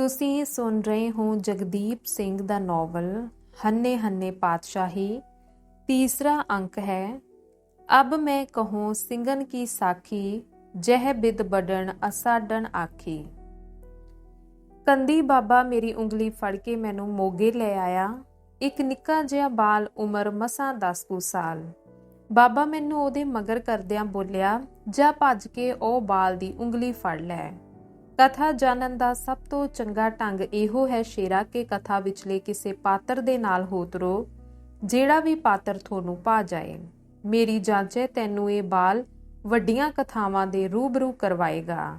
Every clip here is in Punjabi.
ਤੁਸੀਂ ਸੁਣ ਰਹੇ ਹੋ ਜਗਦੀਪ ਸਿੰਘ ਦਾ ਨੋਵਲ, ਹੰਨੇ ਹੰਨੇ ਪਾਤਸ਼ਾਹੀ। ਤੀਸਰਾ ਅੰਕ ਹੈ, ਅਬ ਮੈਂ ਕਹੂੰ ਸਿੰਘਨ ਕੀ ਸਾਖੀ, ਜਹ ਬਿਦ ਬਡਣ ਅਸਾਡਣ ਆਖੀ। ਕੰਦੀ ਬਾਬਾ ਮੇਰੀ ਉਂਗਲੀ ਫੜ ਕੇ ਮੈਨੂੰ ਮੋਗੇ ਲੈ ਆਇਆ। ਇੱਕ ਨਿੱਕਾ ਜਿਹਾ ਬਾਲ ਉਮਰ ਮਸਾਂ 10 ਕੁ ਸਾਲ। ਬਾਬਾ ਮੈਨੂੰ ਉਹਦੇ ਮਗਰ ਕਰਦਿਆਂ ਬੋਲਿਆ, ਜਾ ਭੱਜ ਕੇ ਉਹ ਬਾਲ ਦੀ ਉਂਗਲੀ ਫੜ ਲੈ। ਕਥਾ ਜਾਣਨ ਦਾ ਸਭ ਤੋਂ ਚੰਗਾ ਢੰਗ ਇਹੋ ਹੈ ਸ਼ੇਰਾ ਕਿ ਕਥਾ ਵਿਚਲੇ ਕਿਸੇ ਪਾਤਰ ਦੇ ਨਾਲ ਹੋਤਰੋ ਜਿਹੜਾ ਵੀ ਪਾਤਰ ਤੁਹਾਨੂੰ ਪਾ ਜਾਏ। ਮੇਰੀ ਜਾਂਚੇ ਤੈਨੂੰ ਇਹ ਬਾਲ ਵੱਡੀਆਂ ਕਥਾਵਾਂ ਦੇ ਰੂਬਰੂ ਕਰਵਾਏਗਾ।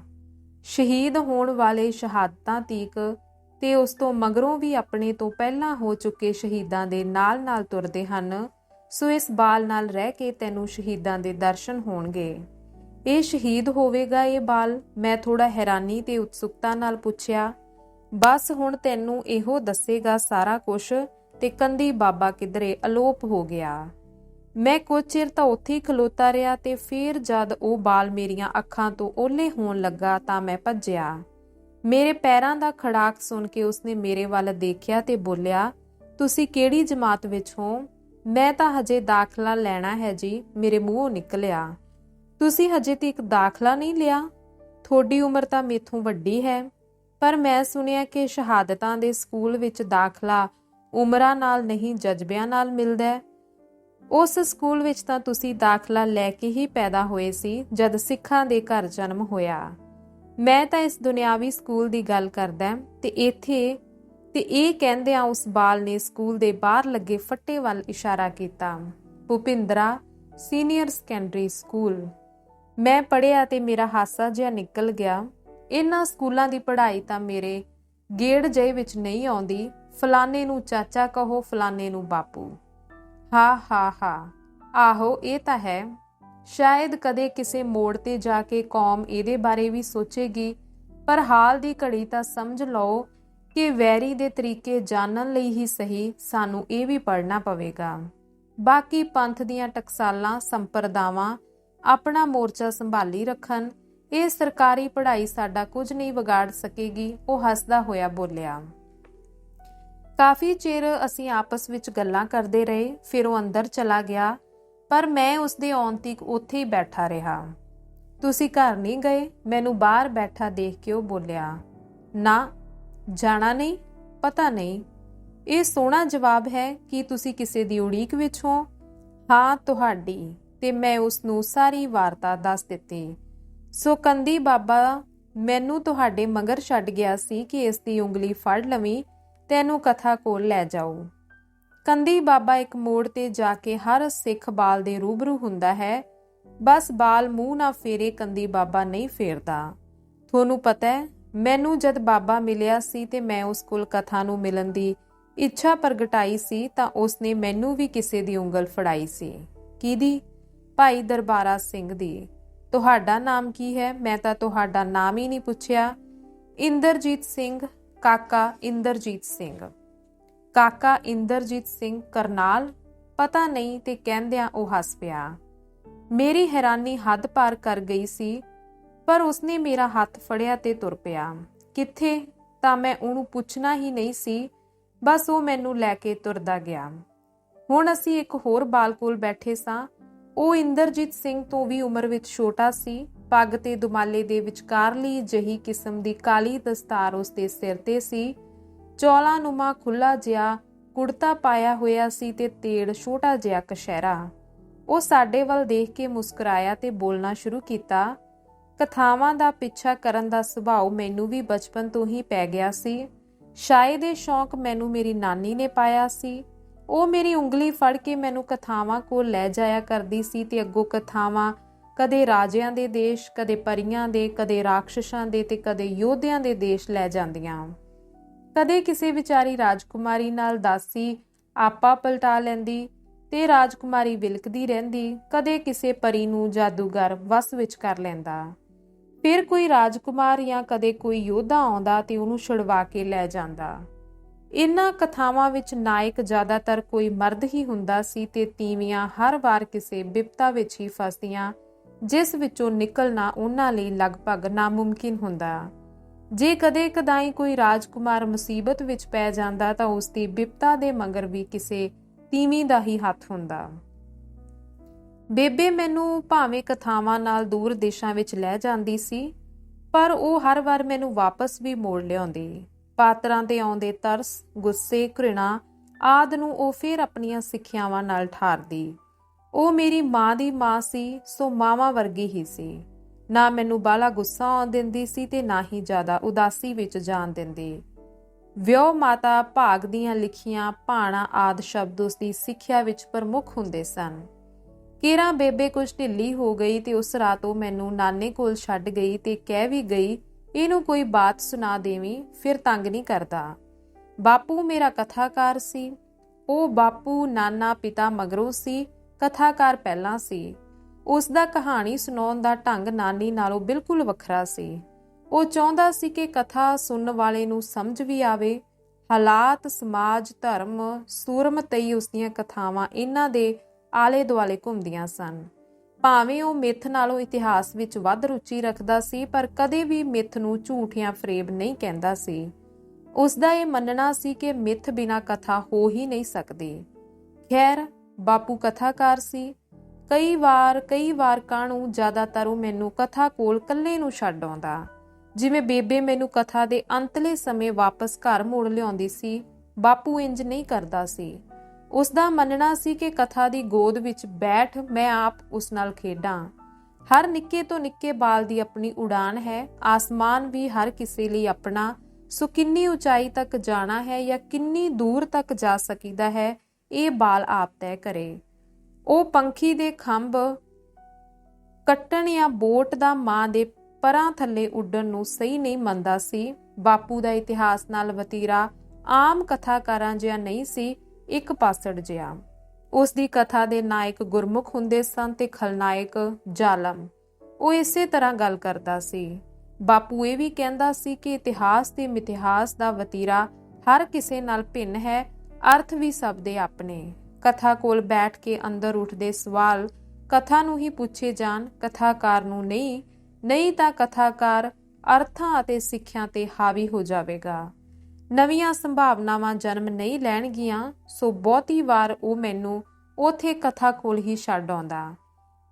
ਸ਼ਹੀਦ ਹੋਣ ਵਾਲੇ ਸ਼ਹਾਦਤਾਂ ਤੀਕ ਤੇ ਉਸ ਤੋਂ ਮਗਰੋਂ ਵੀ ਆਪਣੇ ਤੋਂ ਪਹਿਲਾਂ ਹੋ ਚੁੱਕੇ ਸ਼ਹੀਦਾਂ ਦੇ ਨਾਲ-ਨਾਲ ਤੁਰਦੇ ਹਨ, ਸੋ ਇਸ ਬਾਲ ਨਾਲ ਰਹਿ ਕੇ ਤੈਨੂੰ ਸ਼ਹੀਦਾਂ ਦੇ ਦਰਸ਼ਨ ਹੋਣਗੇ। ਇਹ ਸ਼ਹੀਦ ਹੋਵੇਗਾ ਇਹ ਬਾਲ? ਮੈਂ ਥੋੜਾ ਹੈਰਾਨੀ ਤੇ ਉਤਸੁਕਤਾ ਨਾਲ ਪੁੱਛਿਆ, ਬਸ ਹੁਣ ਤੈਨੂੰ ਇਹੋ ਦੱਸੇਗਾ ਸਾਰਾ ਕੁਝ ਤੇ ਕੰਦੀ ਬਾਬਾ ਕਿਧਰੇ ਅਲੋਪ ਹੋ ਗਿਆ। ਮੈਂ ਕੁਝ ਚਿਰ ਤਾਂ ਉੱਥੇ ਹੀ ਖਲੋਤਾ ਰਿਹਾ ਤੇ ਫਿਰ ਜਦ ਉਹ ਬਾਲ ਮੇਰੀਆਂ ਅੱਖਾਂ ਤੋਂ ਓਲੇ ਹੋਣ ਲੱਗਾ ਤਾਂ ਮੈਂ ਭੱਜਿਆ। ਮੇਰੇ ਪੈਰਾਂ ਦਾ ਖੜਾਕ ਸੁਣ ਕੇ ਉਸਨੇ ਮੇਰੇ ਵੱਲ ਦੇਖਿਆ ਤੇ ਬੋਲਿਆ, ਤੁਸੀਂ ਕਿਹੜੀ ਜਮਾਤ ਵਿੱਚ ਹੋ? ਮੈਂ ਤਾਂ ਹਜੇ ਦਾਖਲਾ ਲੈਣਾ ਹੈ ਜੀ। ਮੇਰੇ ਮੂੰਹੋਂ ਨਿਕਲਿਆ। ਤੁਸੀਂ ਹਜੇ ਤੱਕ ਦਾਖਲਾ ਨਹੀਂ ਲਿਆ। ਤੁਹਾਡੀ ਉਮਰ ਤਾਂ ਮੇਥੋਂ ਵੱਡੀ ਹੈ, ਪਰ ਮੈਂ ਸੁਣਿਆ ਕਿ ਸ਼ਹਾਦਤਾਂ ਦੇ ਸਕੂਲ ਵਿੱਚ ਦਾਖਲਾ ਉਮਰਾਂ ਨਾਲ ਨਹੀਂ, ਜਜ਼ਬਿਆਂ ਨਾਲ ਮਿਲਦਾ ਹੈ। ਉਸ ਸਕੂਲ ਵਿੱਚ ਤਾਂ ਤੁਸੀਂ ਦਾਖਲਾ ਲੈ ਕੇ ਹੀ ਪੈਦਾ ਹੋਏ ਸੀ, ਜਦ ਸਿੱਖਾਂ ਦੇ ਘਰ ਜਨਮ ਹੋਇਆ। ਮੈਂ ਤਾਂ ਇਸ ਦੁਨਿਆਵੀ ਸਕੂਲ ਦੀ ਗੱਲ ਕਰਦਾ ਤੇ ਇੱਥੇ, ਤੇ ਇਹ ਕਹਿੰਦਿਆਂ ਉਸ ਬਾਲ ਨੇ ਸਕੂਲ ਦੇ ਬਾਹਰ ਲੱਗੇ ਫੱਟੇ ਵੱਲ ਇਸ਼ਾਰਾ ਕੀਤਾ। Bhupindra senior secondary school. ਮੈਂ ਪੜਿਆ ਤੇ ਮੇਰਾ ਹਾਸਾ ਜਿਹਾ ਨਿਕਲ ਗਿਆ। ਇਹਨਾਂ ਸਕੂਲਾਂ ਦੀ ਪੜ੍ਹਾਈ ਤਾਂ ਮੇਰੇ ਗੇੜ ਜੇ ਵਿੱਚ ਨਹੀਂ ਆਉਂਦੀ। ਫਲਾਣੇ ਨੂੰ ਚਾਚਾ ਕਹੋ, ਫਲਾਣੇ ਨੂੰ ਬਾਪੂ। ਹਾ ਹਾ ਹਾ। ਆਹੋ, ਇਹ ਤਾਂ ਹੈ। ਸ਼ਾਇਦ ਕਦੇ ਕਿਸੇ ਮੋੜ ਤੇ ਜਾ ਕੇ ਕੌਮ ਇਹਦੇ ਬਾਰੇ ਵੀ ਸੋਚੇਗੀ, ਪਰ ਹਾਲ ਦੀ ਘੜੀ ਤਾਂ ਸਮਝ ਲਓ ਕਿ ਵੈਰੀ ਦੇ ਤਰੀਕੇ ਜਾਣਨ ਲਈ ਹੀ ਸਹੀ ਸਾਨੂੰ ਇਹ ਵੀ ਪੜਨਾ ਪਵੇਗਾ। ਬਾਕੀ ਪੰਥ ਦੀਆਂ ਟਕਸਾਲਾਂ, ਸੰਪਰਦਾਵਾਂ ਆਪਣਾ ਮੋਰਚਾ ਸੰਭਾਲੀ ਰੱਖਣ। ਇਹ ਸਰਕਾਰੀ ਪੜ੍ਹਾਈ ਸਾਡਾ ਕੁਝ ਨਹੀਂ ਵਿਗਾੜ ਸਕੇਗੀ, ਉਹ ਹੱਸਦਾ ਹੋਇਆ ਬੋਲਿਆ। ਕਾਫੀ ਚਿਰ ਅਸੀਂ ਆਪਸ ਵਿੱਚ ਗੱਲਾਂ ਕਰਦੇ ਰਹੇ, ਫਿਰ ਉਹ ਅੰਦਰ ਚਲਾ ਗਿਆ, ਪਰ ਮੈਂ ਉਸ ਦੇ ਆਉਣ ਤੱਕ ਉੱਥੇ ਹੀ ਬੈਠਾ ਰਿਹਾ। ਤੁਸੀਂ ਘਰ ਨਹੀਂ ਗਏ? ਮੈਨੂੰ ਬਾਹਰ ਬੈਠਾ ਦੇਖ ਕੇ ਉਹ ਬੋਲਿਆ, ਨਾ, ਜਾਣਾ ਨਹੀਂ, ਪਤਾ ਨਹੀਂ। ਇਹ ਸੋਹਣਾ ਜਵਾਬ ਹੈ ਕਿ ਤੁਸੀਂ ਕਿਸੇ ਦੀ ਉਡੀਕ ਵਿੱਚ ਹੋ? ਹਾਂ, ਤੁਹਾਡੀ। ਤੇ ਮੈਂ ਉਸ ਨੂੰ ਸਾਰੀ ਵਾਰਤਾ ਦੱਸ ਦਿੱਤੀ। ਸੋ ਕੰਦੀ ਬਾਬਾ, ਮੈਨੂੰ ਤੁਹਾਡੇ ਮਗਰ ਛੱਡ ਗਿਆ ਸੀ ਕਿ ਇਸ ਦੀ ਉਂਗਲੀ ਫੜ ਲਵੀਂ, ਤੈਨੂੰ ਕਥਾ ਕੋਲ ਲੈ ਜਾਓ ਕੰਦੀ ਬਾਬਾ ਇੱਕ ਮੋੜ ਤੇ ਜਾ ਕੇ ਹਰ ਸਿੱਖ ਬਾਲ ਦੇ ਰੂਬਰੂ ਹੁੰਦਾ ਹੈ। ਬਸ ਬਾਲ ਮੂੰਹ ਨਾ ਫੇਰੇ ਕੰਦੀ ਬਾਬਾ ਨਹੀਂ ਫੇਰਦਾ। ਤੁਹਾਨੂੰ ਪਤਾ ਹੈ, ਮੈਨੂੰ ਜਦ ਬਾਬਾ ਮਿਲਿਆ ਸੀ ਤੇ ਮੈਂ ਉਸ ਕੋਲ ਕਥਾ ਨੂੰ ਮਿਲਣ ਦੀ ਇੱਛਾ ਪ੍ਰਗਟਾਈ ਸੀ ਤਾਂ ਉਸਨੇ ਮੈਨੂੰ ਵੀ ਕਿਸੇ ਦੀ ਉਂਗਲ ਫੜਾਈ ਸੀ। ਕਿਹਦੀ ਭਾਈ ਦਰਬਾਰਾ ਸਿੰਘ ਦੀ, ਤੁਹਾਡਾ ਨਾਮ ਕੀ ਹੈ? ਮੈਂ ਤਾਂ ਤੁਹਾਡਾ ਨਾਮ ਹੀ ਨਹੀਂ ਪੁੱਛਿਆ। ਇੰਦਰਜੀਤ ਸਿੰਘ, ਕਾਕਾ ਇੰਦਰਜੀਤ ਸਿੰਘ। ਕਾਕਾ ਇੰਦਰਜੀਤ ਸਿੰਘ ਕਰਨਾਲ? ਪਤਾ ਨਹੀਂ ਤੇ ਕਹਿੰਦਿਆਂ ਉਹ ਹੱਸ ਪਿਆ। ਮੇਰੀ ਹੈਰਾਨੀ ਹੱਦ ਪਾਰ ਕਰ ਗਈ ਸੀ, ਪਰ ਉਸਨੇ ਮੇਰਾ ਹੱਥ ਫੜਿਆ ਤੇ ਤੁਰ ਪਿਆ। ਕਿੱਥੇ? ਤਾਂ ਮੈਂ ਉਹਨੂੰ ਪੁੱਛਣਾ ਹੀ ਨਹੀਂ ਸੀ, ਬਸ ਉਹ ਮੈਨੂੰ ਲੈ ਕੇ ਤੁਰਦਾ ਗਿਆ। ਹੁਣ ਅਸੀਂ ਇੱਕ ਹੋਰ ਬਾਲ ਕੋਲ ਬੈਠੇ ਸਾਂ ਉਹ ਇੰਦਰਜੀਤ ਸਿੰਘ ਤੋਂ ਵੀ ਉਮਰ ਵਿੱਚ ਛੋਟਾ ਸੀ। ਪੱਗ ਤੇ ਦੁਮਾਲੇ ਦੇ ਵਿਚਕਾਰਲੀ ਜਹੀ ਕਿਸਮ ਦੀ ਕਾਲੀ ਦਸਤਾਰ ਉਸ ਦੇ ਸਿਰ ਤੇ ਸੀ। ਚੌਲਾ ਨੁਮਾ ਖੁੱਲਾ ਜਿਹਾ ਕੁੜਤਾ ਪਾਇਆ ਹੋਇਆ ਸੀ ਤੇ ਤੇੜ ਛੋਟਾ ਜਿਹਾ ਕਸ਼ਹਿਰਾ। ਉਹ ਸਾਡੇ ਵੱਲ ਦੇਖ ਕੇ ਮੁਸਕਰਾਇਆ ਤੇ ਬੋਲਣਾ ਸ਼ੁਰੂ ਕੀਤਾ, ਕਥਾਵਾਂ ਦਾ ਪਿੱਛਾ ਕਰਨ ਦਾ ਸੁਭਾਅ ਮੈਨੂੰ ਵੀ ਬਚਪਨ ਤੋਂ ਹੀ ਪੈ ਗਿਆ ਸੀ। ਸ਼ਾਇਦ ਇਹ ਸ਼ੌਂਕ ਮੈਨੂੰ ਮੇਰੀ ਨਾਨੀ ਨੇ ਪਾਇਆ ਸੀ। ਉਹ ਮੇਰੀ ਉਂਗਲੀ ਫੜ ਕੇ ਮੈਨੂੰ ਕਥਾਵਾਂ ਕੋਲ ਲੈ ਜਾਇਆ ਕਰਦੀ ਸੀ ਤੇ ਅੱਗੋਂ ਕਥਾਵਾਂ ਕਦੇ ਰਾਜਿਆਂ ਦੇ ਦੇਸ਼, ਕਦੇ ਪਰੀਆਂ ਦੇ, ਕਦੇ ਰਾਖਸ਼ਾਂ ਦੇ ਤੇ ਕਦੇ ਯੋਧਿਆਂ ਦੇ ਦੇਸ਼ ਲੈ ਜਾਂਦੀਆਂ। ਕਦੇ ਕਿਸੇ ਵਿਚਾਰੀ ਰਾਜਕੁਮਾਰੀ ਨਾਲ ਦਾਸੀ ਆਪਾ ਪਲਟਾ ਲੈਂਦੀ ਤੇ ਰਾਜਕੁਮਾਰੀ ਵਿਲਕਦੀ ਰਹਿੰਦੀ, ਕਦੇ ਕਿਸੇ ਪਰੀ ਨੂੰ ਜਾਦੂਗਰ ਵਸ ਵਿੱਚ ਕਰ ਲੈਂਦਾ। ਫਿਰ ਕੋਈ ਰਾਜਕੁਮਾਰ ਜਾਂ ਕਦੇ ਕੋਈ ਯੋਧਾ ਆਉਂਦਾ ਤੇ ਉਹਨੂੰ ਛੁਡਵਾ ਕੇ ਲੈ ਜਾਂਦਾ। ਇਨ੍ਹਾਂ ਕਥਾਵਾਂ ਵਿੱਚ ਨਾਇਕ ਜ਼ਿਆਦਾਤਰ ਕੋਈ ਮਰਦ ਹੀ ਹੁੰਦਾ ਸੀ ਤੇ ਤੀਵੀਆਂ ਹਰ ਵਾਰ ਕਿਸੇ ਬਿਪਤਾ ਵਿੱਚ ਹੀ ਫਸਦੀਆਂ, ਜਿਸ ਵਿੱਚੋਂ ਨਿਕਲਣਾ ਉਹਨਾਂ ਲਈ ਲਗਭਗ ਨਾਮੁਮਕਿਨ ਹੁੰਦਾ। ਜੇ ਕਦੇ ਕਦਾਈ ਕੋਈ ਰਾਜਕੁਮਾਰ ਮੁਸੀਬਤ ਵਿੱਚ ਪੈ ਜਾਂਦਾ ਤਾਂ ਉਸ ਦੀ ਬਿਪਤਾ ਦੇ ਮਗਰ ਵੀ ਕਿਸੇ ਤੀਵੀਂ ਦਾ ਹੀ ਹੱਥ ਹੁੰਦਾ। ਬੇਬੇ ਮੈਨੂੰ ਭਾਵੇਂ ਕਥਾਵਾਂ ਨਾਲ ਦੂਰ ਦੇਸ਼ਾਂ ਵਿੱਚ ਲੈ ਜਾਂਦੀ ਸੀ, ਪਰ ਉਹ ਹਰ ਵਾਰ ਮੈਨੂੰ ਵਾਪਸ ਵੀ ਮੋੜ ਲਿਆਉਂਦੀ। ਪਾਤਰਾਂ ਤੇ ਆਉਂਦੇ ਤਰਸ, ਗੁੱਸੇ, ਘ੍ਰਿਣਾ ਆਦ ਨੂੰ ਉਹ ਫਿਰ ਆਪਣੀਆਂ ਸਿੱਖਿਆਵਾਂ ਨਾਲ ਠਾਰਦੀ। ਉਹ ਮੇਰੀ ਮਾਂ ਦੀ ਮਾਂ ਸੀ, ਸੋ ਮਾਵਾਂ ਵਰਗੀ ਹੀ ਸੀ। ਨਾ ਮੈਨੂੰ ਬਾਲਾ ਗੁੱਸਾ ਆਉਣ ਦਿੰਦੀ ਸੀ ਤੇ ਨਾ ਹੀ ਜ਼ਿਆਦਾ ਉਦਾਸੀ ਵਿੱਚ ਜਾਣ ਦਿੰਦੀ। ਵਿਉ ਮਾਤਾ ਭਾਗ ਦੀਆਂ ਲਿਖੀਆਂ ਭਾਣਾ ਆਦ ਸ਼ਬਦ ਉਸ ਦੀ ਸਿੱਖਿਆ ਵਿੱਚ ਪ੍ਰਮੁੱਖ ਹੁੰਦੇ ਸਨ। ਕੇਰਾ ਬੇਬੇ ਕੁਝ ਢਿੱਲੀ ਹੋ ਗਈ ਤੇ ਉਸ ਰਾਤ ਉਹ ਮੈਨੂੰ ਨਾਨੇ ਕੋਲ ਛੱਡ ਗਈ ਤੇ ਕਹਿ ਵੀ ਗਈ ਇਹਨੂੰ ਕੋਈ ਬਾਤ ਸੁਣਾ ਦੇਵੀਂ, ਫਿਰ ਤੰਗ ਨਹੀਂ ਕਰਦਾ। ਬਾਪੂ ਮੇਰਾ ਕਥਾਕਾਰ ਸੀ। ਉਹ ਬਾਪੂ, ਨਾਨਾ, ਪਿਤਾ ਮਗਰੋਂ ਸੀ, ਕਥਾਕਾਰ ਪਹਿਲਾਂ ਸੀ। ਉਸ ਦਾ ਕਹਾਣੀ ਸੁਣਾਉਣ ਦਾ ਢੰਗ ਨਾਨੀ ਨਾਲੋਂ ਬਿਲਕੁਲ ਵੱਖਰਾ ਸੀ। ਉਹ ਚਾਹੁੰਦਾ ਸੀ ਕਿ ਕਥਾ ਸੁਣਨ ਵਾਲੇ ਨੂੰ ਸਮਝ ਵੀ ਆਵੇ। ਹਾਲਾਤ, ਸਮਾਜ, ਧਰਮ ਸੂਰਮਤਈ ਉਸ ਦੀਆਂ ਕਥਾਵਾਂ ਇਹਨਾਂ ਦੇ ਆਲੇ ਦੁਆਲੇ ਘੁੰਮਦੀਆਂ ਸਨ। ਭਾਵੇਂ ਉਹ ਮਿੱਥ ਨਾਲੋਂ ਇਤਿਹਾਸ ਵਿੱਚ ਵੱਧ ਰੁਚੀ ਰੱਖਦਾ ਸੀ, ਪਰ ਕਦੇ ਵੀ ਮਿੱਥ ਨੂੰ ਝੂਠ ਜਾਂ ਫਰੇਬ ਨਹੀਂ ਕਹਿੰਦਾ ਸੀ। ਉਸ ਦਾ ਇਹ ਮੰਨਣਾ ਸੀ ਕਿ ਮਿੱਥ ਬਿਨਾ ਕਥਾ ਹੋ ਹੀ ਨਹੀਂ ਸਕਦੀ। ਖੈਰ, ਬਾਪੂ ਕਥਾਕਾਰ ਸੀ। ਕਈ ਵਾਰ ਕਈ ਵਾਰ ਕਾਣੂ ਜ਼ਿਆਦਾਤਰ ਉਹ ਮੈਨੂੰ ਕਥਾ ਕੋਲ ਇਕੱਲੇ ਨੂੰ ਛੱਡ ਆਉਂਦਾ। ਜਿਵੇਂ ਬੇਬੇ ਮੈਨੂੰ ਕਥਾ ਦੇ ਅੰਤਲੇ ਸਮੇਂ ਵਾਪਸ ਘਰ ਮੋੜ ਲਿਆਉਂਦੀ ਸੀ, ਬਾਪੂ ਇੰਜ ਨਹੀਂ ਕਰਦਾ ਸੀ। ਉਸ ਦਾ ਮੰਨਣਾ ਸੀ ਕਿ ਕਥਾ ਦੀ ਗੋਦ ਵਿੱਚ ਬੈਠ ਮੈਂ ਆਪ ਉਸ ਨਾਲ ਖੇਡਾਂ। ਹਰ ਨਿੱਕੇ ਤੋਂ ਨਿੱਕੇ ਬਾਲ ਦੀ ਆਪਣੀ ਉਡਾਨ ਹੈ, ਆਸਮਾਨ ਵੀ ਹਰ ਕਿਸੇ ਲਈ ਆਪਣਾ। ਸੋ ਕਿੰਨੀ ਉਚਾਈ ਤੱਕ ਜਾਣਾ ਹੈ ਜਾਂ ਕਿੰਨੀ ਦੂਰ ਤੱਕ ਜਾ ਸਕੀਦਾ ਹੈ, ਇਹ ਬਾਲ ਆਪ ਤੈਅ ਕਰੇ। ਉਹ ਪੰਖੀ ਦੇ ਖੰਭ ਕੱਟਣ ਜਾਂ ਬੋਟ ਦਾ ਮਾਂ ਦੇ ਪਰਾਂ ਥੱਲੇ ਉੱਡਣ ਨੂੰ ਸਹੀ ਨਹੀਂ ਮੰਨਦਾ ਸੀ। ਬਾਪੂ ਦਾ ਇਤਿਹਾਸ ਨਾਲ ਵਤੀਰਾ, ਆਮ ਕਥਾਕਾਰਾਂ ਜਿਹਾ ਨਹੀਂ ਸੀ ਇੱਕ ਪਾਸੜ ਜਿਹਾ। ਉਸ ਦੀ ਕਥਾ ਦੇ ਨਾਇਕ ਗੁਰਮੁਖ ਹੁੰਦੇ ਸਨ ਤੇ ਖਲਨਾਇਕ ਜ਼ਾਲਮ। ਉਹ ਇਸੇ ਤਰ੍ਹਾਂ ਗੱਲ ਕਰਦਾ ਸੀ। ਬਾਪੂ ਇਹ ਵੀ ਕਹਿੰਦਾ ਸੀ ਕਿ ਇਤਿਹਾਸ ਤੇ ਮਿਥਿਹਾਸ ਦਾ ਵਤੀਰਾ ਹਰ ਕਿਸੇ ਨਾਲ ਭਿੰਨ ਹੈ, ਅਰਥ ਵੀ ਸਭ ਦੇ ਆਪਣੇ। ਕਥਾ ਕੋਲ ਬੈਠ ਕੇ ਅੰਦਰ ਉੱਠਦੇ ਸਵਾਲ, ਕਥਾ ਨੂੰ ਹੀ ਪੁੱਛੇ ਜਾਣ, ਕਥਾਕਾਰ ਨੂੰ ਨਹੀਂ ਨਹੀਂ ਤਾਂ ਕਥਾਕਾਰ ਅਰਥਾਂ ਅਤੇ ਸਿੱਖਿਆ ਤੇ ਹਾਵੀ ਹੋ ਜਾਵੇਗਾ। ਨਵੀਆਂ ਸੰਭਾਵਨਾਵਾਂ ਜਨਮ ਨਹੀਂ ਲੈਣਗੀਆਂ, ਸੋ ਬਹੁਤੀ ਵਾਰ ਉਹ ਮੈਨੂੰ ਉਥੇ ਕਥਾ ਕੋਲ ਹੀ ਛੱਡ ਆਉਂਦਾ।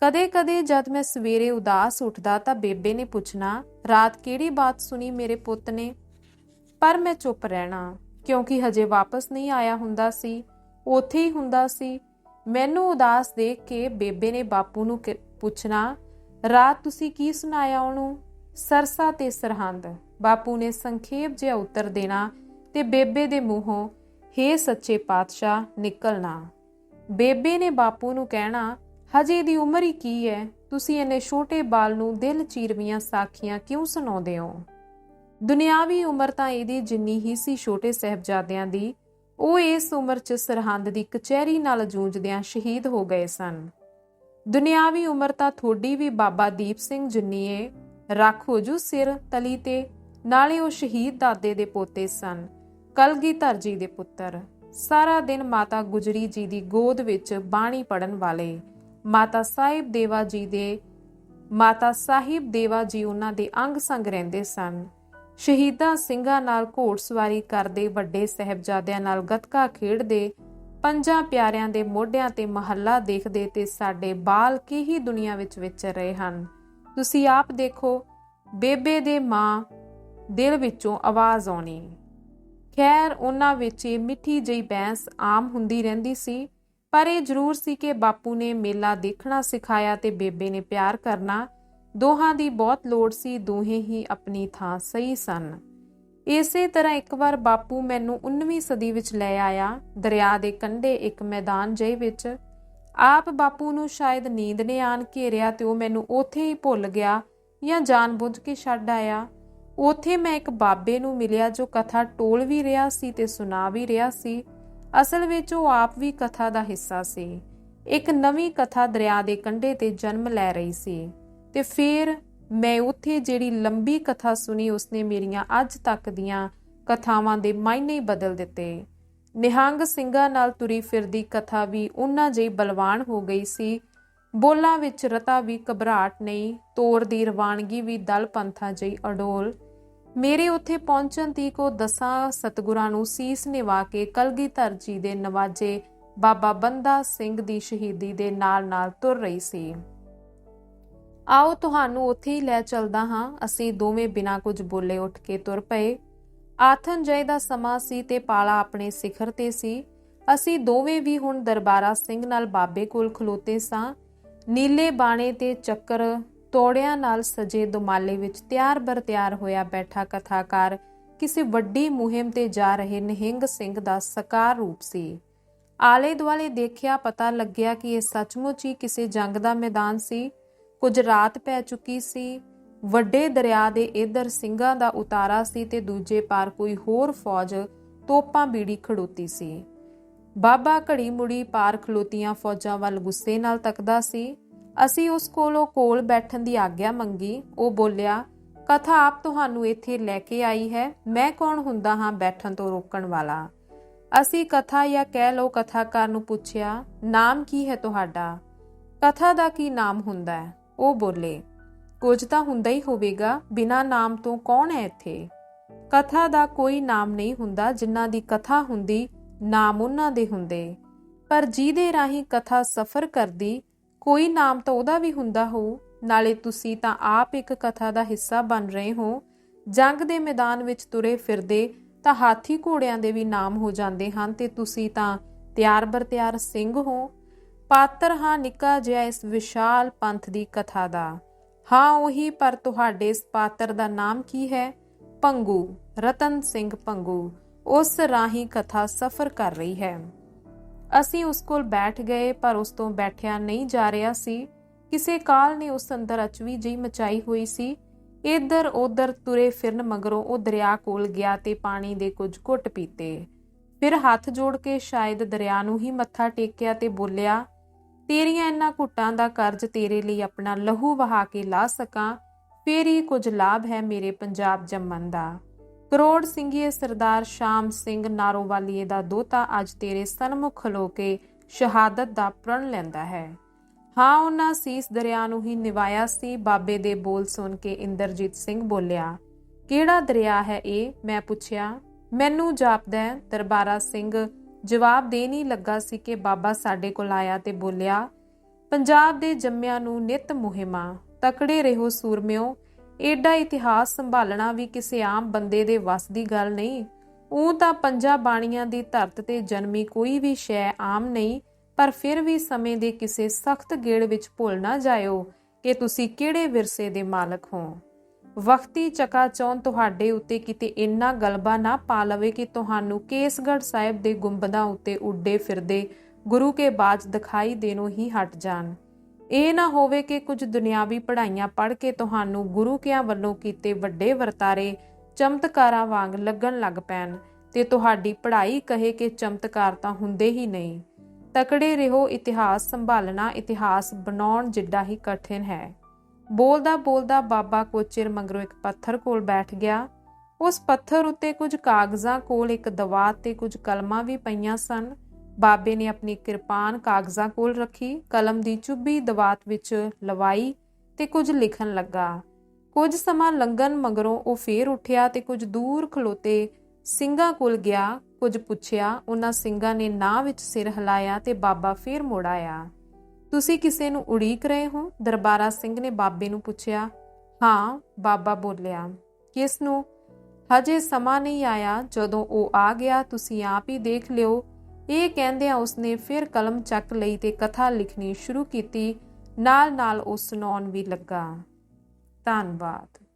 ਕਦੇ-ਕਦੇ ਜਦ ਮੈਂ ਸਵੇਰੇ ਉਦਾਸ ਉੱਠਦਾ ਤਾਂ ਬੇਬੇ ਨੇ ਪੁੱਛਣਾ, ਰਾਤ ਕਿਹੜੀ ਬਾਤ ਸੁਣੀ ਮੇਰੇ ਪੁੱਤ ਨੇ? ਪਰ ਮੈਂ ਚੁੱਪ ਰਹਿਣਾ, ਕਿਉਂਕਿ ਹਜੇ ਵਾਪਸ ਨਹੀਂ ਆਇਆ ਹੁੰਦਾ ਸੀ, ਉਥੇ ਹੀ ਹੁੰਦਾ ਸੀ। ਮੈਨੂੰ ਉਦਾਸ ਦੇਖ ਕੇ ਬੇਬੇ ਨੇ ਬਾਪੂ ਨੂੰ ਪੁੱਛਣਾ, ਰਾਤ ਤੁਸੀਂ ਕੀ ਸੁਣਾਇਆ ਉਹਨੂੰ? ਸਰਸਾ ਤੇ ਸਰਹੰਦ। ਬਾਪੂ ਨੇ ਸੰਖੇਪ ਜਿਹਾ ਉੱਤਰ ਦੇਣਾ ਤੇ ਬੇਬੇ ਦੇ ਮੂੰਹੋਂ, ਹੇ ਸੱਚੇ ਪਾਤਸ਼ਾਹ ਨਿਕਲਣਾ ਬੇਬੇ ਨੇ ਬਾਪੂ ਨੂੰ ਕਹਿਣਾ, ਹਜੇ ਦੀ ਉਮਰ ਹੀ ਕੀ ਹੈ ਤੁਸੀਂ ਇਹਨੇ ਛੋਟੇ ਬਾਲ ਨੂੰ ਦਿਲ ਚੀਰਵੀਆਂ ਸਾਖੀਆਂ ਕਿਉਂ ਸੁਣਾਉਂਦੇ ਹੋ? ਦੁਨਿਆਵੀ ਉਮਰ ਤਾਂ ਇਹਦੀ ਜਿੰਨੀ ਹੀ ਸੀ ਛੋਟੇ ਸਹਿਬਜ਼ਾਦਿਆਂ ਦੀ, ਉਹ ਇਸ ਉਮਰ 'ਚ ਸਰਹੰਦ ਦੀ ਕਚਹਿਰੀ ਨਾਲ ਜੂਝਦਿਆਂ ਸ਼ਹੀਦ ਹੋ ਗਏ ਸਨ। ਦੁਨਿਆਵੀ ਉਮਰ ਤਾਂ ਥੋੜੀ ਵੀ ਬਾਬਾ ਦੀਪ ਸਿੰਘ ਜਿੰਨੀਏ ਰੱਖੋ ਜੂ ਸਿਰ, ਤਲੀ ਤੇ, ਨਾਲੇ ਉਹ ਸ਼ਹੀਦ ਦਾਦੇ ਦੇ ਪੋਤੇ ਸਨ। ਕਲਗੀਧਰ ਜੀ ਦੇ ਪੁੱਤਰ। ਸਾਰਾ ਦਿਨ ਮਾਤਾ ਗੁਜਰੀ ਜੀ ਦੀ ਗੋਦ ਵਿੱਚ ਬਾਣੀ ਪੜਨ ਵਾਲੇ। ਮਾਤਾ ਸਾਹਿਬ ਦੇਵਾ ਜੀ ਦੇ, ਮਾਤਾ ਸਾਹਿਬ ਦੇਵਾ ਜੀ ਉਹਨਾਂ ਦੇ ਅੰਗ ਸੰਗ ਰਹਿੰਦੇ ਸਨ। ਸ਼ਹੀਦਾਂ ਸਿੰਘਾਂ ਨਾਲ ਘੋੜਸਵਾਰੀ ਕਰਦੇ ਵੱਡੇ ਸਹਿਬਜ਼ਾਦਿਆਂ ਨਾਲ ਗੱਤਕਾ ਖੇਡਦੇ, ਪੰਜਾਂ ਪਿਆਰਿਆਂ ਦੇ ਮੋਢਿਆਂ ਤੇ ਮਹੱਲਾ ਦੇਖਦੇ ਤੇ ਸਾਡੇ ਬਾਲ ਕੀ ਹੀ ਦੁਨੀਆ ਵਿੱਚ ਵਿਚਰ ਰਹੇ ਹਨ। ਤੁਸੀਂ ਆਪ ਦੇਖੋ, ਬੇਬੇ ਦੇ ਮਾਂ ਦਿਲ ਵਿੱਚੋਂ ਆਵਾਜ਼ ਆਉਣੀ। ਖੈਰ, ਉਹਨਾਂ ਵਿੱਚ ਇਹ ਮਿੱਠੀ ਜਿਹੀ ਬੈਂਸ ਆਮ ਹੁੰਦੀ ਰਹਿੰਦੀ ਸੀ, ਪਰ ਇਹ ਜ਼ਰੂਰ ਸੀ ਕਿ ਬਾਪੂ ਨੇ ਮੇਲਾ ਦੇਖਣਾ ਸਿਖਾਇਆ ਤੇ ਬੇਬੇ ਨੇ ਪਿਆਰ ਕਰਨਾ। ਦੋਹਾਂ ਦੀ ਬਹੁਤ ਲੋੜ ਸੀ, ਦੋਹੇ ਹੀ ਆਪਣੀ ਥਾਂ ਸਹੀ ਸਨ। ਇਸੇ ਤਰ੍ਹਾਂ ਇੱਕ ਵਾਰ ਬਾਪੂ ਮੈਨੂੰ 19ਵੀਂ ਸਦੀ ਵਿੱਚ ਲੈ ਆਇਆ, ਦਰਿਆ ਦੇ ਕੰਢੇ ਇੱਕ ਮੈਦਾਨ ਜਿਹੇ ਵਿੱਚ। ਆਪ ਬਾਪੂ ਨੂੰ ਸ਼ਾਇਦ ਨੀਂਦ ਨੇ ਆਣ ਘੇਰਿਆ ਤੇ ਉਹ ਮੈਨੂੰ ਉੱਥੇ ਹੀ ਭੁੱਲ ਗਿਆ ਜਾਂ ਜਾਣਬੁੱਝ ਕੇ ਛੱਡ ਆਇਆ। ਉੱਥੇ ਮੈਂ ਇੱਕ ਬਾਬੇ ਨੂੰ ਮਿਲਿਆ ਜੋ ਕਥਾ ਟੋਲ ਵੀ ਰਿਹਾ ਸੀ ਤੇ ਸੁਣਾ ਵੀ ਰਿਹਾ ਸੀ। ਅਸਲ ਵਿੱਚ ਉਹ ਆਪ ਵੀ ਕਥਾ ਦਾ ਹਿੱਸਾ ਸੀ। ਇੱਕ ਨਵੀਂ ਕਥਾ ਦਰਿਆ ਦੇ ਕੰਢੇ ਤੇ ਜਨਮ ਲੈ ਰਹੀ ਸੀ। ਤੇ ਫਿਰ ਮੈਂ ਉੱਥੇ ਜਿਹੜੀ ਲੰਬੀ ਕਥਾ ਸੁਣੀ, ਉਸਨੇ ਮੇਰੀਆਂ ਅੱਜ ਤੱਕ ਦੀਆਂ ਕਥਾਵਾਂ ਦੇ ਮਾਇਨੇ ਬਦਲ ਦਿੱਤੇ। ਨਿਹੰਗ ਸਿੰਘਾਂ ਨਾਲ ਤੁਰੀ ਫਿਰਦੀ ਕਥਾ ਵੀ ਉਹਨਾਂ ਜਿਹੀ ਬਲਵਾਨ ਹੋ ਗਈ ਸੀ। ਬੋਲਾਂ ਵਿੱਚ ਰਤਾ ਵੀ ਘਬਰਾਟ ਨਹੀਂ, ਤੋਰ ਦੀ ਰਵਾਨਗੀ ਵੀ ਦਲ ਪੰਥਾਂ ਜਿਹੀ ਅਡੋਲ। ਮੇਰੇ ਉੱਥੇ ਪਹੁੰਚਣ ਦੀ ਕੋ ਦਸਾਂ ਸਤਗੁਰਾਂ ਨੂੰ ਸੀਸ ਨਿਵਾ ਕੇ ਕਲਗੀਧਰ ਜੀ ਦੇ ਨਵਾਜੇ ਬਾਬਾ ਬੰਦਾ ਸਿੰਘ ਦੀ ਸ਼ਹੀਦੀ ਦੇ ਨਾਲ-ਨਾਲ ਤੁਰ ਰਹੀ ਸੀ। ਆਓ ਤੁਹਾਨੂੰ ਉੱਥੇ ਹੀ ਲੈ ਚੱਲਦਾ ਹਾਂ। ਅਸੀਂ ਦੋਵੇਂ ਬਿਨਾਂ ਕੁਝ ਬੋਲੇ ਉੱਠ ਕੇ ਤੁਰ ਪਏ। ਆਥਨ ਜੈ ਦਾ ਸਮਾਂ ਸੀ ਤੇ ਪਾਲਾ ਆਪਣੇ ਸਿਖਰ ਤੇ ਸੀ। ਅਸੀਂ ਦੋਵੇਂ ਵੀ ਹੁਣ ਦਰਬਾਰਾ ਸਿੰਘ ਨਾਲ ਬਾਬੇ ਕੋਲ ਖਲੋਤੇ ਸਾਂ। ਨੀਲੇ ਬਾਣੇ ਤੇ ਚੱਕਰ ਤੋੜਿਆਂ ਨਾਲ ਸਜੇ ਦੁਮਾਲੇ ਵਿੱਚ ਤਿਆਰ ਬਰ ਤਿਆਰ ਹੋਇਆ ਬੈਠਾ ਕਥਾਕਾਰ, ਕਿਸੇ ਵੱਡੀ ਮੁਹਿੰਮ ਤੇ ਜਾ ਰਹੇ ਨਿਹੰਗ ਸਿੰਘ ਦਾ ਸਕਾਰ ਰੂਪ ਸੀ। ਆਲੇ ਦੁਆਲੇ ਦੇਖਿਆ ਪਤਾ ਲੱਗਿਆ ਕਿ ਇਹ ਸੱਚਮੁੱਚ ਹੀ ਕਿਸੇ ਜੰਗ ਦਾ ਮੈਦਾਨ ਸੀ। ਕੁਝ ਰਾਤ ਪੈ ਚੁੱਕੀ ਸੀ। ਵੱਡੇ ਦਰਿਆ ਦੇ ਇਧਰ ਸਿੰਘਾਂ ਦਾ ਉਤਾਰਾ ਸੀ ਤੇ ਦੂਜੇ ਪਾਰ ਕੋਈ ਹੋਰ ਫੌਜ ਤੋਪਾਂ ਬੀੜੀ ਖੜੋਤੀ ਸੀ। ਬਾਬਾ ਘੜੀ ਮੁੜੀ ਪਾਰ ਖਲੋਤੀਆਂ ਫੌਜਾਂ ਵੱਲ ਗੁੱਸੇ ਨਾਲ ਤੱਕਦਾ ਸੀ। ਅਸੀਂ ਉਸ ਕੋਲੋਂ ਕੋਲ ਬੈਠਣ ਦੀ ਆਗਿਆ ਮੰਗੀ। ਉਹ ਬੋਲਿਆ, ਕਥਾ ਆਪ ਤੁਹਾਨੂੰ ਇੱਥੇ ਲੈ ਕੇ ਆਈ ਹੈ। ਮੈਂ ਕੌਣ ਹੁੰਦਾ ਹਾਂ ਬੈਠਣ ਤੋਂ ਰੋਕਣ ਵਾਲਾ? ਅਸੀਂ ਕਥਾ ਜਾਂ ਕਹਿ ਲਓ ਕਥਾਕਾਰ ਨੂੰ ਪੁੱਛਿਆ, ਨਾਮ ਕੀ ਹੈ ਤੁਹਾਡਾ? ਕਥਾ ਦਾ ਕੀ ਨਾਮ ਹੁੰਦਾ ਹੈ? ਉਹ ਬੋਲੇ, ਕੁਝ ਤਾਂ ਹੁੰਦਾ ਹੀ ਹੋਵੇਗਾ, ਬਿਨਾ ਨਾਮ ਤੋਂ ਕੌਣ ਹੈ ਇੱਥੇ? ਕਥਾ ਦਾ ਕੋਈ ਨਾਮ ਨਹੀਂ ਹੁੰਦਾ ਜਿਨ੍ਹਾਂ ਦੀ ਕਥਾ ਹੁੰਦੀ, ਨਾਮ ਉਹਨਾਂ ਦੇ ਹੁੰਦੇ। ਪਰ ਜਿਹਦੇ ਰਾਹੀਂ ਕਥਾ ਸਫ਼ਰ ਕਰਦੀ ਕੋਈ ਨਾਮ ਤਾਂ ਉਹਦਾ ਵੀ ਹੁੰਦਾ ਹੋ, ਨਾਲੇ ਤੁਸੀਂ ਤਾਂ ਆਪ ਇੱਕ ਕਥਾ ਦਾ ਹਿੱਸਾ ਬਣ ਰਹੇ ਹੋ। ਜੰਗ ਦੇ ਮੈਦਾਨ ਵਿੱਚ ਤੁਰੇ ਫਿਰਦੇ ਤਾਂ ਹਾਥੀ ਘੋੜਿਆਂ ਦੇ ਵੀ ਨਾਮ ਹੋ ਜਾਂਦੇ ਹਨ ਤੇ ਤੁਸੀਂ ਤਾਂ ਤਿਆਰ ਬਰ ਤਿਆਰ ਸਿੰਘ ਹੋ। ਪਾਤਰ ਹਾਂ ਨਿੱਕਾ ਜਿਹਾ ਇਸ ਵਿਸ਼ਾਲ ਪੰਥ ਦੀ ਕਥਾ ਦਾ। ਹਾਂ, ਉਹੀ ਪਰ ਤੁਹਾਡੇ ਇਸ ਪਾਤਰ ਦਾ ਨਾਮ ਕੀ ਹੈ? ਪੰਗੂ, ਰਤਨ ਸਿੰਘ ਪੰਗੂ, ਉਸ ਰਾਹੀਂ ਕਥਾ ਸਫ਼ਰ ਕਰ ਰਹੀ ਹੈ। ਅਸੀਂ ਉਸ ਕੋਲ ਬੈਠ ਗਏ, ਪਰ ਉਸ ਤੋਂ ਬੈਠਿਆ ਨਹੀਂ ਜਾ ਰਿਹਾ ਸੀ। ਕਿਸੇ ਕਾਲ ਨੇ ਉਸ ਅੰਦਰ ਅਚਵੀ ਜਿਹੀ ਮਚਾਈ ਹੋਈ ਸੀ। ਇੱਧਰ ਉੱਧਰ ਤੁਰੇ ਫਿਰਨ ਮਗਰੋਂ ਉਹ ਦਰਿਆ ਕੋਲ ਗਿਆ ਤੇ ਪਾਣੀ ਦੇ ਕੁਝ ਘੁੱਟ ਪੀਤੇ। ਫਿਰ ਹੱਥ ਜੋੜ ਕੇ ਸ਼ਾਇਦ ਦਰਿਆ ਨੂੰ ਹੀ ਮੱਥਾ ਟੇਕਿਆ ਤੇ ਬੋਲਿਆ, ਤੇਰੀਆਂ ਇਹਨਾਂ ਘੁੱਟਾਂ ਦਾ ਕਰਜ਼ ਤੇਰੇ ਲਈ ਆਪਣਾ ਲਹੂ ਵਹਾ ਕੇ ਲਾ ਸਕਾਂ, ਫੇਰ ਹੀ ਕੁਝ ਲਾਭ ਹੈ ਮੇਰੇ ਪੰਜਾਬ ਜੰਮਣ ਦਾ। ਕਰੋੜ ਸਿੰਘੀਏ ਸਰਦਾਰ ਸ਼ਾਮ ਸਿੰਘ ਨਾਰੋਵਾਲੀਏ ਦਾ ਦੋਤਾ ਅੱਜ ਤੇਰੇ ਸਨਮੁਖ ਖਲੋ ਕੇ ਸ਼ਹਾਦਤ ਦਾ ਪ੍ਰਣ ਲੈਂਦਾ ਹੈ। ਹਾਂ, ਉਹਨਾਂ ਸੀਸ ਦਰਿਆ ਨੂੰ ਹੀ ਨਿਵਾਇਆ ਸੀ। ਬਾਬੇ ਦੇ ਬੋਲ ਸੁਣ ਕੇ ਇੰਦਰਜੀਤ ਸਿੰਘ ਬੋਲਿਆ, ਕਿਹੜਾ ਦਰਿਆ ਹੈ ਇਹ? ਮੈਂ ਪੁੱਛਿਆ, ਮੈਨੂੰ ਜਾਪਦਾ ਹੈ। ਦਰਬਾਰਾ ਸਿੰਘ ਜਵਾਬ ਦੇ ਨਹੀਂ ਲੱਗਾ ਸੀ ਕਿ ਬਾਬਾ ਸਾਡੇ ਕੋਲ ਆਇਆ ਤੇ ਬੋਲਿਆ, ਪੰਜਾਬ ਦੇ ਜੰਮਿਆਂ ਨੂੰ ਨਿਤ ਮੁਹਿਮਾ, ਤਕੜੇ ਰਹੋ ਸੂਰਮਿਓ ਏਡਾ ਇਤਿਹਾਸ ਸੰਭਾਲਣਾ ਵੀ ਕਿਸੇ ਆਮ ਬੰਦੇ ਦੇ ਵੱਸ ਦੀ ਗੱਲ ਨਹੀਂ। ਉਹ ਤਾਂ ਪੰਜਾ ਬਾਣੀਆਂ ਦੀ ਧਰਤ ਤੇ ਜਨਮੀ ਕੋਈ ਵੀ ਸ਼ੈ ਆਮ ਨਹੀਂ, ਪਰ ਫਿਰ ਵੀ ਸਮੇਂ ਦੇ ਕਿਸੇ ਸਖਤ ਗੇੜ ਵਿੱਚ ਭੁੱਲ ਨਾ ਜਾਇਓ ਕਿ ਤੁਸੀਂ ਕਿਹੜੇ ਵਿਰਸੇ ਦੇ ਮਾਲਕ ਹੋ। ਵਕਤੀ ਚਕਾਚੌਨ ਤੁਹਾਡੇ ਉੱਤੇ ਕਿਤੇ ਇੰਨਾ ਗਲਬਾ ਨਾ ਪਾ ਲਵੇ ਕਿ ਤੁਹਾਨੂੰ ਕੇਸਗੜ੍ਹ ਸਾਹਿਬ ਦੇ ਗੁੰਬਦਾਂ ਉੱਤੇ ਉੱਡੇ ਫਿਰਦੇ ਗੁਰੂ ਕੇ ਬਾਜ ਦਿਖਾਈ ਦੇਣੋਂ ਹੀ ਹਟ ਜਾਣ। ਇਹ ਨਾ ਹੋਵੇ ਕਿ ਕੁਝ ਦੁਨਿਆਵੀ ਪੜ੍ਹਾਈਆਂ ਪੜ੍ਹ ਕੇ ਤੁਹਾਨੂੰ ਗੁਰੂ ਕਿਆਂ ਵੱਲੋਂ ਕੀਤੇ ਵੱਡੇ ਵਰਤਾਰੇ ਚਮਤਕਾਰਾਂ ਵਾਂਗ ਲੱਗਣ ਲੱਗ ਪੈਣ ਤੇ ਤੁਹਾਡੀ ਪੜ੍ਹਾਈ ਕਹੇ ਕਿ ਚਮਤਕਾਰ ਤਾਂ ਹੁੰਦੇ ਹੀ ਨਹੀਂ। ਤਕੜੇ ਰਹੋ, ਇਤਿਹਾਸ ਸੰਭਾਲਣਾ, ਇਤਿਹਾਸ ਬਣਾਉਣ ਜਿੱਡਾ ਹੀ ਕਠਿਨ ਹੈ। ਬੋਲਦਾ ਬੋਲਦਾ ਬਾਬਾ ਕੋਚਿਰ ਮੰਗਰੋਂ ਇੱਕ ਪੱਥਰ ਕੋਲ ਬੈਠ ਗਿਆ। ਉਸ ਪੱਥਰ ਉੱਤੇ ਕੁਝ ਕਾਗਜ਼ਾਂ ਕੋਲ ਇੱਕ ਦਵਾ ਤੇ ਕੁਝ ਕਲਮਾਂ ਵੀ ਪਈਆਂ ਸਨ। ਬਾਬੇ ਨੇ ਆਪਣੀ ਕਿਰਪਾਨ ਕਾਗਜ਼ਾਂ ਕੋਲ ਰੱਖੀ, ਕਲਮ ਦੀ ਚੁੱਭੀ, ਦਵਾਤ ਵਿੱਚ ਲਵਾਈ ਤੇ ਕੁਝ ਲਿਖਣ ਲੱਗਾ। ਕੁਝ ਸਮਾਂ ਲੰਘਣ ਮਗਰੋਂ ਉਹ ਫੇਰ ਉੱਠਿਆ ਤੇ ਕੁਝ ਦੂਰ ਖਲੋਤੇ ਸਿੰਘਾਂ ਕੋਲ ਗਿਆ। ਕੁਝ ਪੁੱਛਿਆ, ਉਹਨਾਂ ਸਿੰਘਾਂ ਨੇ ਨਾਂ ਵਿੱਚ ਸਿਰ ਹਿਲਾਇਆ ਤੇ ਬਾਬਾ ਫੇਰ ਮੁੜ ਆਇਆ। ਤੁਸੀਂ ਕਿਸੇ ਨੂੰ ਉਡੀਕ ਰਹੇ ਹੋ? ਦਰਬਾਰਾ ਸਿੰਘ ਨੇ ਬਾਬੇ ਨੂੰ ਪੁੱਛਿਆ। ਹਾਂ, ਬਾਬਾ ਬੋਲਿਆ। ਕਿਸ ਨੂੰ? ਹਜੇ ਸਮਾਂ ਨਹੀਂ ਆਇਆ। ਜਦੋਂ ਉਹ ਆ ਗਿਆ, ਤੁਸੀਂ ਆਪ ਹੀ ਦੇਖ ਲਿਓ। ਇਹ ਕਹਿੰਦਿਆਂ ਉਸਨੇ ਫਿਰ ਕਲਮ ਚੱਕ ਲਈ ਤੇ ਕਥਾ ਲਿਖਣੀ ਸ਼ੁਰੂ ਕੀਤੀ। ਨਾਲ ਨਾਲ ਉਹ ਸੁਣਾਉਣ ਵੀ ਲੱਗਾ। ਧੰਨਵਾਦ।